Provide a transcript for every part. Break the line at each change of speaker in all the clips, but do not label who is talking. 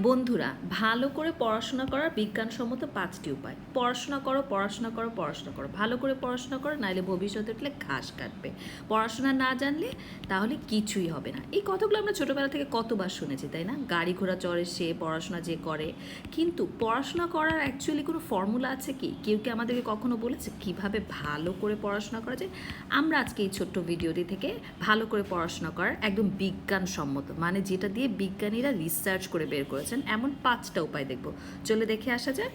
বন্ধুরা, ভালো করে পড়াশোনা করার বিজ্ঞানসম্মত পাঁচটি উপায়। পড়াশোনা করো পড়াশোনা করো পড়াশোনা করো। ভালো করে পড়াশোনা করো নাহলে ভবিষ্যতে উঠলে ঘাস কাটবে। পড়াশোনা না জানলে তাহলে কিছুই হবে না। এই কথাগুলো আমরা ছোটোবেলা থেকে কতবার শুনেছি, তাই না? গাড়ি ঘোড়া চড়ে সে পড়াশোনা যে করে। কিন্তু পড়াশোনা করার অ্যাকচুয়ালি কোনো ফর্মুলা আছে কি? কেউ কি আমাদেরকে কখনো বলেছে কীভাবে ভালো করে পড়াশোনা করা যায়? আমরা আজকে এই ছোট্ট ভিডিওটি থেকে ভালো করে পড়াশোনা করার একদম বিজ্ঞানসম্মত মানে যেটা দিয়ে বিজ্ঞানীরা রিসার্চ করে বের করেছেন এমন পাঁচটা উপায় দেখব। চলে দেখে আসা যাক।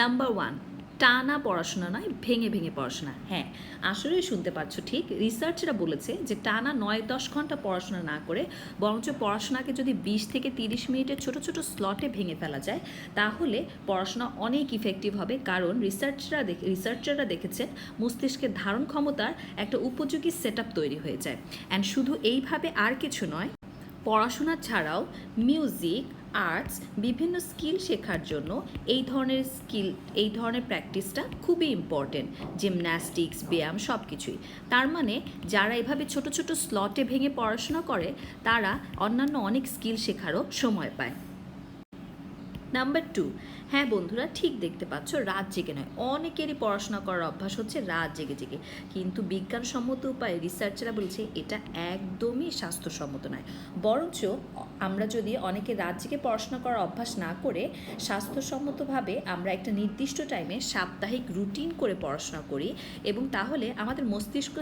নাম্বার ওয়ান টানা পড়াশোনা নয়, ভেঙে ভেঙে পড়াশোনা। হ্যাঁ আসলেই শুনতে পাচ্ছ ঠিক। রিসার্চরা বলেছে যে টানা নয় দশ ঘণ্টা পড়াশোনা না করে, বরঞ্চ পড়াশোনাকে যদি বিশ থেকে তিরিশ মিনিটের ছোট ছোট স্লটে ভেঙে ফেলা যায়, তাহলে পড়াশোনা অনেক ইফেক্টিভ হবে। কারণ রিসার্চরা দেখে রিসার্চাররা দেখেছেন মস্তিষ্কের ধারণ ক্ষমতার একটা উপযোগী সেট তৈরি হয়ে যায়। অ্যান্ড শুধু এইভাবে আর কিছু নয় পড়াশোনা ছাড়াও মিউজিক, আর্টস, বিভিন্ন স্কিল শেখার জন্য এই ধরনের স্কিল, এই ধরনের প্র্যাকটিসটা খুবই ইম্পর্টেন্ট জিমন্যাস্টিক্স ব্যায়াম সব কিছুই তার মানে যারা এভাবে ছোট ছোট স্লটে ভেঙে পড়াশোনা করে, তারা অন্যান্য অনেক স্কিল শেখারও সময় পায়। নাম্বার টু হ্যাঁ বন্ধুরা, ঠিক দেখতে পাচ্ছ, রাত জেগে নয়। অনেকেরই পড়াশোনা করার অভ্যাস হচ্ছে রাত জেগে জেগে। কিন্তু বিজ্ঞানসম্মত উপায়ে রিসার্চাররা বলছে এটা একদমই স্বাস্থ্যসম্মত নয়। বরঞ্চ আমরা যদি অনেকে রাত জেগে পড়াশোনা করার অভ্যাস না করে, স্বাস্থ্যসম্মতভাবে আমরা একটা নির্দিষ্ট টাইমে সাপ্তাহিক রুটিন করে পড়াশোনা করি এবং তাহলে আমাদের মস্তিষ্ক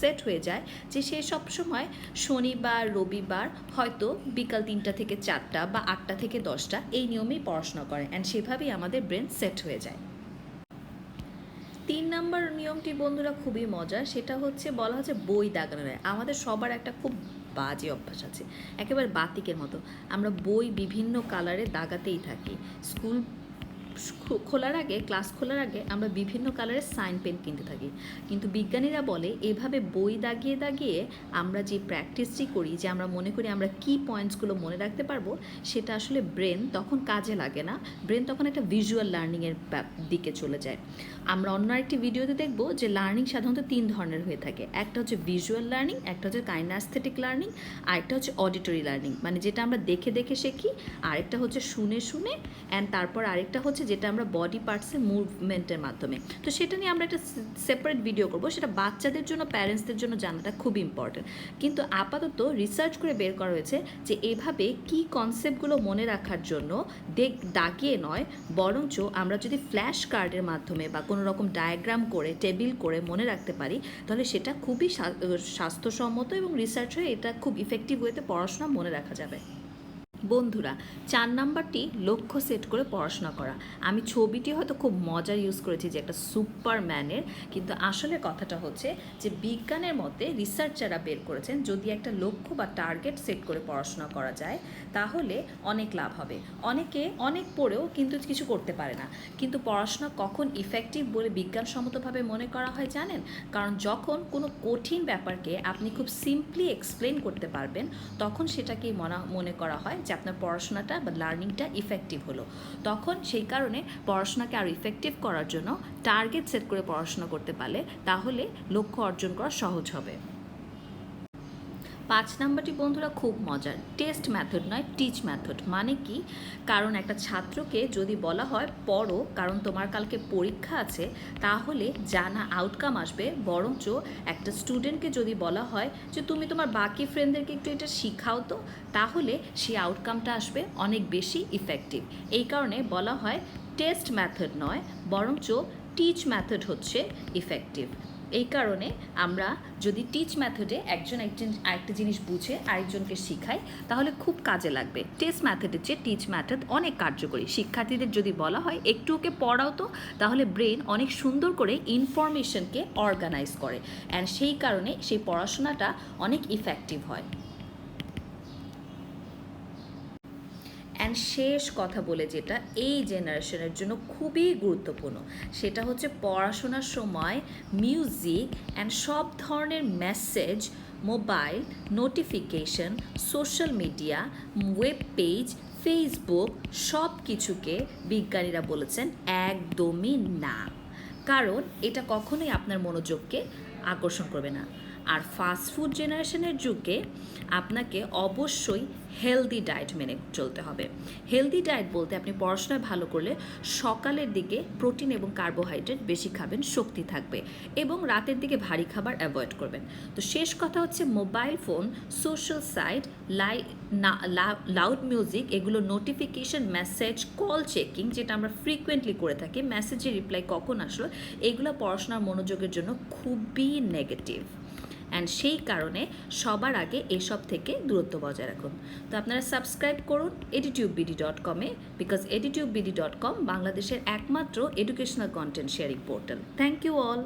সেট হয়ে যায় যে সে সবসময় শনিবার, রবিবার, হয়তো বিকাল তিনটা থেকে চারটা বা আটটা থেকে দশটা এই নিয়মেই পড়াশোনা করে অ্যান্ড সেভাবেই আমাদের ব্রেন সেট হয়ে যায়। তিন নম্বর নিয়মটি বন্ধুরা খুবই মজার, সেটা হচ্ছে বলা হচ্ছে বই দাগানো আমাদের সবার একটা খুব বাজে অভ্যাস আছে, একেবারে বাতিকের মতো। আমরা বই বিভিন্ন কালারে দাগাতেই থাকি। স্কুল খোলার আগে, ক্লাস খোলার আগে আমরা বিভিন্ন কালারের সাইন পেন কিনতে থাকি। কিন্তু বিজ্ঞানীরা বলে, এভাবে বই দাগিয়ে দাগিয়ে আমরা যে প্র্যাকটিসটি করি, যে আমরা মনে করি আমরা কি পয়েন্টসগুলো মনে রাখতে পারব, সেটা আসলে ব্রেন তখন কাজে লাগে না। ব্রেন তখন একটা ভিজুয়াল লার্নিংয়ের দিকে চলে যায়। আমরা অন্য একটি ভিডিওতে দেখব যে লার্নিং সাধারণত তিন ধরনের হয়ে থাকে। একটা হচ্ছে ভিজুয়াল লার্নিং, একটা হচ্ছে কাইনাস্থেটিক লার্নিং, আর একটা হচ্ছে অডিটরি লার্নিং। মানে যেটা আমরা দেখে দেখে শিখি, আরেকটা হচ্ছে শুনে শুনে, অ্যান্ড তারপর আরেকটা হচ্ছে যেটা আমরা বডি পার্টসের মুভমেন্টের মাধ্যমে। তো সেটা নিয়ে আমরা একটা সেপারেট ভিডিও করব, সেটা বাচ্চাদের জন্য প্যারেন্টসদের জন্য জানাটা খুব ইম্পর্টেন্ট কিন্তু আপাতত রিসার্চ করে বের করা হয়েছে যে এভাবে কি কনসেপ্টগুলো মনে রাখার জন্য দেখ ডাকিয়ে নয়, বরঞ্চ আমরা যদি ফ্ল্যাশ কার্ডের মাধ্যমে বা কোনো রকম ডায়াগ্রাম করে টেবিল করে মনে রাখতে পারি, তাহলে সেটা খুবই স্বাস্থ্যসম্মত এবং রিসার্চ হয়ে এটা খুব ইফেক্টিভ ওয়েতে পড়াশোনা মনে রাখা যাবে। বন্ধুরা, চার নাম্বারটি লক্ষ্য সেট করে পড়াশোনা করা। আমি ছবিটি হয়তো খুব মজার ইউজ করেছি যে একটা সুপারম্যানের, কিন্তু আসলে কথাটা হচ্ছে যে বিজ্ঞানের মতে রিসার্চাররা বের করেছেন যদি একটা লক্ষ্য বা টার্গেট সেট করে পড়াশোনা করা যায়, তাহলে অনেক লাভ হবে। অনেকে অনেক পড়েও কিন্তু কিছু করতে পারে না। কিন্তু পড়াশোনা কখন ইফেক্টিভ বলে বিজ্ঞানসম্মতভাবে মনে করা হয় জানেন? কারণ যখন কোনো কঠিন ব্যাপারকে আপনি খুব সিম্পলি এক্সপ্লেন করতে পারবেন, তখন সেটাকেই মনা, মনে করা হয় যে আপনার পড়াশোনাটা বা লার্নিংটা ইফেক্টিভ হলো। তখন সেই কারণে পড়াশোনাকে আরও ইফেক্টিভ করার জন্য টার্গেট সেট করে পড়াশোনা করতে পারলে তাহলে লক্ষ্য অর্জন করা সহজ হবে। পাঁচ নাম্বারটি বন্ধুরা খুব মজার। টেস্ট ম্যাথড নয়, টিচ ম্যাথড মানে কি? কারণ একটা ছাত্রকে যদি বলা হয়, পড়ো, কারণ তোমার কালকে পরীক্ষা আছে, তাহলে জানা আউটকাম আসবে। বরঞ্চ একটা স্টুডেন্টকে যদি বলা হয় যে, তুমি তোমার বাকি ফ্রেন্ডদেরকে একটু এটা শিখাও তো, তাহলে সেই আউটকামটা আসবে অনেক বেশি ইফেক্টিভ এই কারণে বলা হয়, টেস্ট ম্যাথড নয়, বরঞ্চ টিচ ম্যাথড হচ্ছে ইফেক্টিভ এই কারণে আমরা যদি টিচ মেথডে একজন একজন আরেকটা জিনিস বুঝে আরেকজনকে শিখাই, তাহলে খুব কাজে লাগবে। টেস্ট মেথডের চেয়ে টিচ মেথড অনেক কার্যকরী। শিক্ষার্থীদের যদি বলা হয়, একটু ওকে পড়াও তো। তাহলে ব্রেন অনেক সুন্দর করে ইনফরমেশনকে অর্গানাইজ করে। অ্যান্ড সেই কারণে সেই পড়াশোনাটা অনেক ইফেক্টিভ হয়। অ্যান্ড শেষ কথা বলে যেটা এই জেনারেশনের জন্য খুবই গুরুত্বপূর্ণ। সেটা হচ্ছে পড়াশোনার সময় মিউজিক অ্যান্ড সব ধরনের message mobile notification social media web page Facebook সব কিছুকে বিজ্ঞানীরা বলেছেন একদমই না। কারণ এটা কখনোই আপনার মনোযোগকে আকর্ষণ করবে না। আর ফাস্ট ফুড জেনারেশনের যুগে আপনাকে অবশ্যই হেলদি ডায়েট মেনে চলতে হবে। হেলদি ডায়েট বলতে আপনি পড়াশোনায় ভালো করলে সকালের দিকে প্রোটিন এবং কার্বোহাইড্রেট বেশি খাবেন, শক্তি থাকবে এবং রাতের দিকে ভারী খাবার অ্যাভয়েড করবেন। তো শেষ কথা হচ্ছে মোবাইল ফোন সোশ্যাল সাইট লাই লাউড মিউজিক এগুলো নোটিফিকেশন মেসেজ কল চেকিং যেটা আমরা ফ্রিকুয়েন্টলি করে থাকি মেসেজের রিপ্লাই কখন আসলো, এগুলো পড়াশোনার মনোযোগের জন্য খুবই নেগেটিভ অ্যান্ড সেই কারণে সবার আগে এসব থেকে দূরত্ব বজায় রাখুন। তো আপনারা সাবস্ক্রাইব করুন এডিটিউব বিডি ডট কমে because Editube BD dot com বাংলাদেশের একমাত্র educational content sharing portal thank you all